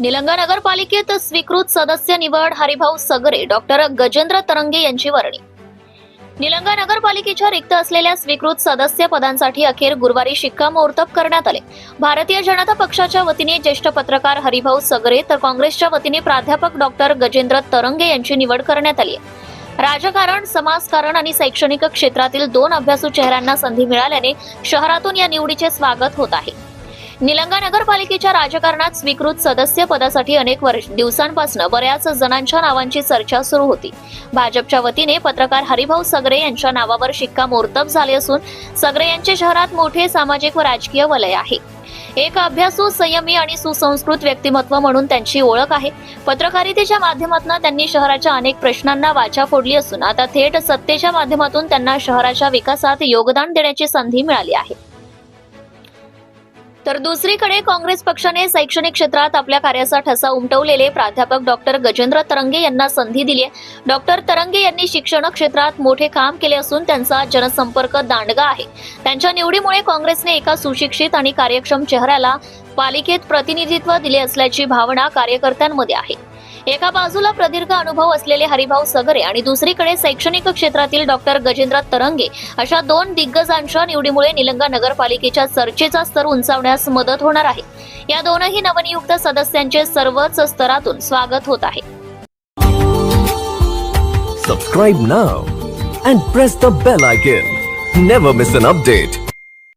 निलंगा नगरपालिकेत स्वीकृत सदस्य निवड हरिभाऊ सगरे डॉक्टर गजेंद्र तरंगे यांची वर्णी. निलंगा नगरपालिकेच्या रिक्त असलेल्या स्वीकृत सदस्य पदांसाठी अखेर गुरुवारी शिक्कामोर्तब करण्यात आले. भारतीय जनता पक्षाच्या वतीने ज्येष्ठ पत्रकार हरिभाऊ सगरे तर काँग्रेसच्या वतीने प्राध्यापक डॉक्टर गजेंद्र तरंगे यांची निवड करण्यात आली आहे. राजकारण समाजकारण आणि शैक्षणिक क्षेत्रातील दोन अभ्यासू चेहऱ्यांना संधी मिळाल्याने शहरातून या निवडीचे स्वागत होत आहे. निलंगा नगरपालिकेच्या राजकारणात स्वीकृत सदस्य पदासाठी अनेक वर्ष दिवसांपासून बऱ्याच जणांच्या नावांची चर्चा सुरू होती. भाजपच्या वतीने पत्रकार हरिभाऊ सगरे यांच्या नावावर शिक्कामोर्तब झाले असून सगरे यांचे शहरात मोठे सामाजिक व राजकीय वलय आहे. एक अभ्यासू संयमी आणि सुसंस्कृत व्यक्तिमत्व म्हणून त्यांची ओळख आहे. पत्रकारितेच्या माध्यमातून त्यांनी शहराच्या अनेक प्रश्नांना वाचा फोडली असून आता थेट सत्तेच्या माध्यमातून त्यांना शहराच्या विकासात योगदान देण्याची संधी मिळाली आहे. तर दुसरीकडे काँग्रेस पक्षाने शैक्षणिक क्षेत्रात आपल्या कार्याचा ठसा उमटवलेले प्राध्यापक डॉक्टर गजेंद्र तरंगे यांना संधी दिली आहे डॉक्टर तरंगे यांनी शिक्षण क्षेत्रात मोठे काम केले असून त्यांचा जनसंपर्क दांडगा आहे. त्यांच्या निवडीमुळे काँग्रेसने एका सुशिक्षित आणि कार्यक्षम चेहऱ्याला पालिकेत प्रतिनिधित्व दिले असल्याची भावना कार्यकर्त्यांमध्ये आहे. एका बाजूला प्रदीर्घ अनुभव असलेले हरिभाऊ सगरे आणि दुसरीकडे शैक्षणिक क्षेत्रातील डॉक्टर गजेंद्र तरंगे अशा दोन दिग्गजांच्या निवडीमुळे निलंगा नगरपालिकेच्या चर्चेचा स्तर उंचावण्यास मदत होणार आहे. या दोनही नवनियुक्त सदस्यांचे सर्वच स्तरातून स्वागत होत आहे. Subscribe now and press the bell icon never miss an update